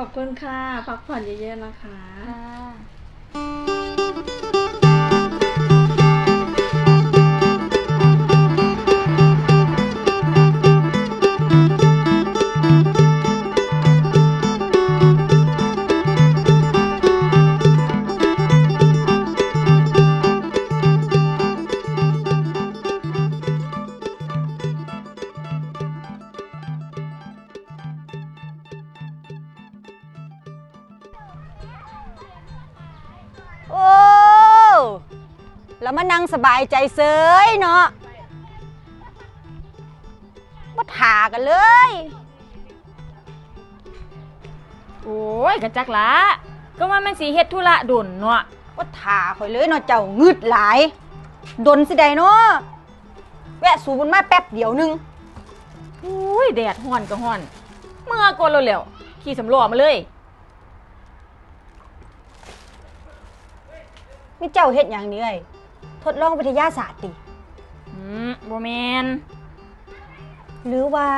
ขอบคุณค่ะ พักผ่อนเยอะๆนะคะ โอ้แล้วมานั่งสบายใจเสยเนาะมาถากันเลย โอ้ยกะจักละก็ว่ามันสีเฮ็ดธุระดุนเนาะว่าถาข่อยเลยเนาะเจ้างึดหลายดนสิใดเนาะแวะสูบนมาแป๊บเดียวหนึงโอ้ยแดดฮ้อนก็ฮ้อน เมื่อก่อนเร็วๆขี่สำรอมาเลย มีเจ้าเฮ็ดอย่างนี้เอ้ยทดลองวิทยาศาสตร์ติอืมบ่แมนหรือว่า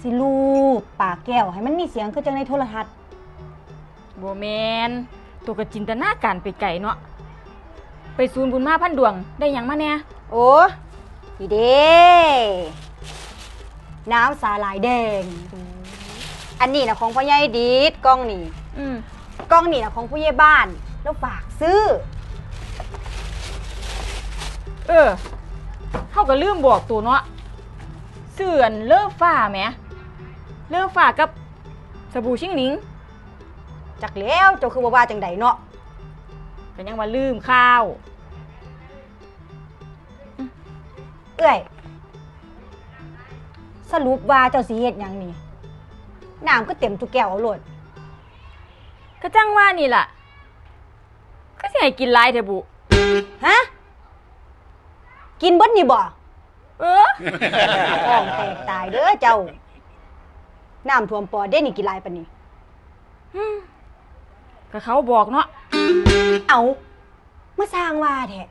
สิลูกปากแก้ว ให้มันมีเสียงคือจังในโทรทัศน์ บ่แมนตัวก็จินตนาการไปไกลเนาะไปศูนย์บุญมาพันดวงได้หยังมาแน่โอ้ดีเด้น้ำสาหร่ายแดง อันนี้นะของพ่อใหญ่ดีดกล้องนี่อืม กล้องนี่นะของผู้ใหญ่บ้าน แล้วฝากซื้อ เออเฮาก็ลืมบอกตัวเนาะเสื่อนเลิฟฟ้าแหมเลิฟฟ้ากับสบู่ชิงหนิงจักแล้วเจ้าคือบ่ว่าจังใดเนาะก็ยังว่าลืมข้าว เอ้ยสรุปว่าเจ้าสิเฮ็ดหยังนี่น้ำก็เต็มทุกแก้วเอาโลด ก็จังว่านี่ล่ะ ก็สิให้กินหลายเถอะบุ ฮะ กินเบิดนี่บ่เออท้องแตกตายเด้อเจ้า น้ำท่วมปอดเด้นี่กี่ลายปานนี้ ก็เขาบอกเนาะเอามาสร้างว่าแท้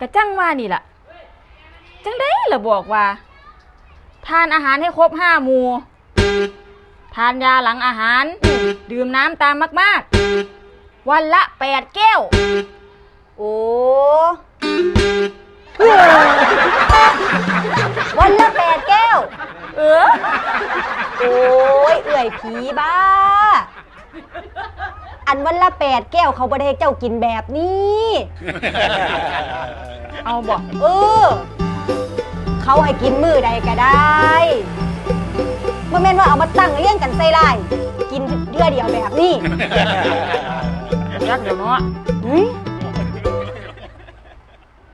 ก็จังว่านี่ล่ะ จังได้ละบอกว่า ทานอาหารให้ครบห้าหมู่ ทานยาหลังอาหาร ดื่มน้ำตามมากๆ วันละแปดแก้ว โอ้วันละแปดแก้ว เออ โอ้ยเอื่อยผีบ้า อันวันละแปดแก้วเขาบ่ได้ให้เจ้ากินแบบนี้ เอาบอกเออ เขาให้กินมือใดก็ได้บ่แม่นว่าเอามาตั้งเลี้ยงกันใส่ลายกินเดือเดียวแบบนี้ ยักเดี๋ยวเนาะ เฮ้ย